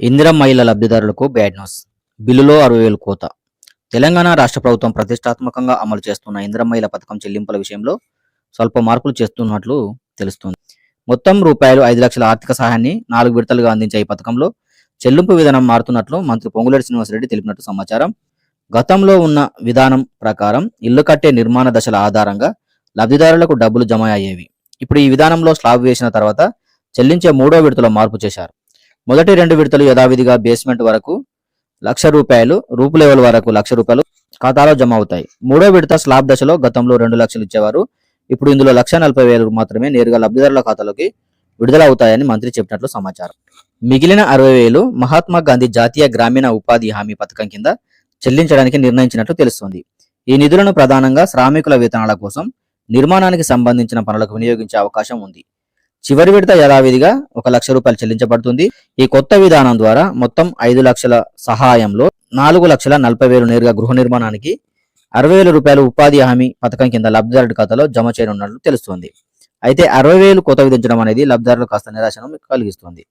ఇందిరా మహిళ లబ్ధిదారులకు bad news. బిల్లులో అరవై వేలు కోత. తెలంగాణ రాష్ట్ర ప్రభుత్వం ప్రతిష్టాత్మకంగా అమలు చేస్తున్న ఇందిరా మహిళ పథకం చెల్లింపుల విషయంలో స్వల్ప మార్పులు చేస్తున్నట్లు తెలుస్తుంది. మొత్తం రూపాయలు ఐదు లక్షల ఆర్థిక సహాయాన్ని నాలుగు విడతలుగా అందించే ఈ పథకంలో. చెల్లింపు విధానం మారుతున్నట్లు మంత్రి పొంగులేటి శ్రీనివాసరెడ్డి తెలిపినట్టు సమాచారం. గతంలో ఉన్న విధానం ప్రకారం ఇల్లు కట్టే నిర్మాణ దశల ఆధారంగా లబ్ధిదారులకు డబ్బులు జమ అయ్యేవి. ఇప్పుడు ఈ విధానంలో స్లాబ్ వేసిన తర్వాత చెల్లించే మూడో విడతలో మార్పు చేశారు. మొదటి రెండు విడతలు యథావిధిగా బేస్మెంట్ వరకు లక్ష రూపాయలు రూపు లెవెల్ వరకు లక్ష రూపాయలు ఖాతాలో జమ అవుతాయి. మూడో విడత స్లాబ్ దశలో గతంలో రెండు లక్షలు ఇచ్చేవారు. ఇప్పుడు ఇందులో లక్ష నలభై వేలు మాత్రమే నేరుగా లబ్ధిదారుల ఖాతాలోకి విడుదల అవుతాయని మంత్రి చెప్పినట్లు సమాచారం. మిగిలిన అరవై వేలు మహాత్మా గాంధీ జాతీయ గ్రామీణ ఉపాధి హామీ పథకం కింద చెల్లించడానికి నిర్ణయించినట్లు తెలుస్తోంది. ఈ నిధులను ప్రధానంగా శ్రామికుల వేతనాల కోసం నిర్మాణానికి సంబంధించిన పనులకు వినియోగించే అవకాశం ఉంది. చివరి విడత యథావిధిగా ఒక లక్ష రూపాయలు చెల్లించబడుతుంది. ఈ కొత్త విధానం ద్వారా మొత్తం ఐదు లక్షల సహాయంలో నాలుగు లక్షల నలభై వేలు నేరుగా గృహ నిర్మాణానికి అరవై వేల రూపాయలు ఉపాధి హామీ పథకం కింద లబ్ధిదారుడి ఖాతాలో జమ చేయనున్నట్లు తెలుస్తోంది. అయితే అరవై వేలు కొత్త విధించడం అనేది లబ్ధిదారులు కాస్త నిరాశను కలిగిస్తుంది.